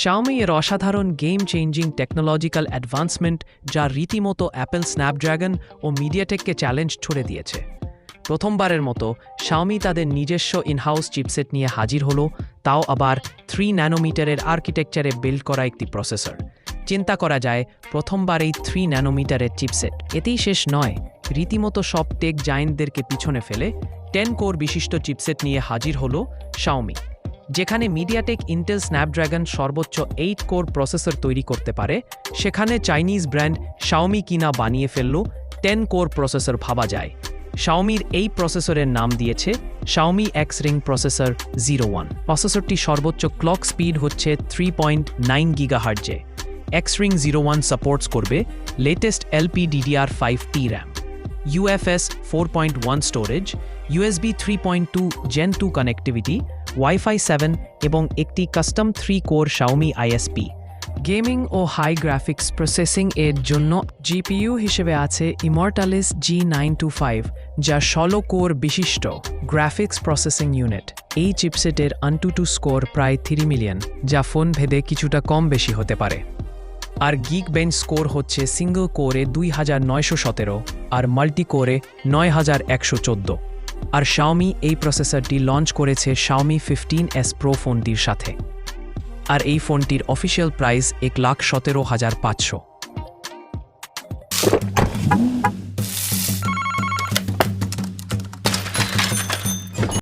Xiaomi এর অসাধারণ game changing technological advancement যা রীতিমতো অ্যাপেল স্ন্যাপড্রাগন ও মিডিয়াটেককে চ্যালেঞ্জ ছুড়ে দিয়েছে। প্রথমবারের মতো শাওমি তাদের নিজস্ব ইনহাউস চিপসেট নিয়ে হাজির হলো, তাও আবার থ্রি ন্যানোমিটারের আর্কিটেকচারে বিল্ড করা একটি প্রসেসর চিন্তা করা যায় প্রথমবার এই থ্রি ন্যানোমিটারের চিপসেট এতেই শেষ নয়, রীতিমতো সব টেক জায়েন্টদেরকে পিছনে ফেলে টেন কোর বিশিষ্ট চিপসেট নিয়ে হাজির হলো শাওমি যেখানে মিডিয়াটেক ইন্টেল স্ন্যাপড্রাগন সর্বোচ্চ এইট কোর প্রসেসর তৈরি করতে পারে, সেখানে চাইনিজ ব্র্যান্ড শাওমি কিনা বানিয়ে ফেলল টেন কোর প্রসেসর ভাবা যায়। শাওমির এই প্রসেসরের নাম দিয়েছে Xiaomi X ring processor zero one প্রসেসরটি সর্বোচ্চ ক্লক স্পিড হচ্ছে three point nine giga হার্জে X ring zero one supports করবে latest LP DDR five T RAM UFS four point one storage USB three point two gen two connectivity wifi seven এবং একটি custom three core Xiaomi ISP gaming ও high graphics processing এর জন্য GPU হিসেবে আছে Immortalis G nine two five যা ষোলো core বিশিষ্ট graphics processing unit এই চিপসেটের আনটু টু স্কোর প্রায় থ্রি মিলিয়ন যা ফোন ভেদে কিছুটা কম বেশি হতে পারে। আর গিগ বেঞ্চ স্কোর হচ্ছে সিঙ্গল কোরে দুই হাজার নয়শো সতেরো, আর মাল্টি কোরে নয় হাজার একশো চোদ্দ। আর শাওমি এই প্রসেসরটি লঞ্চ করেছে শাওমি ফিফটিন এস প্রো ফোনটির সাথে। আর এই ফোনটির অফিসিয়াল প্রাইস এক লাখ সতেরো হাজার পাঁচশো।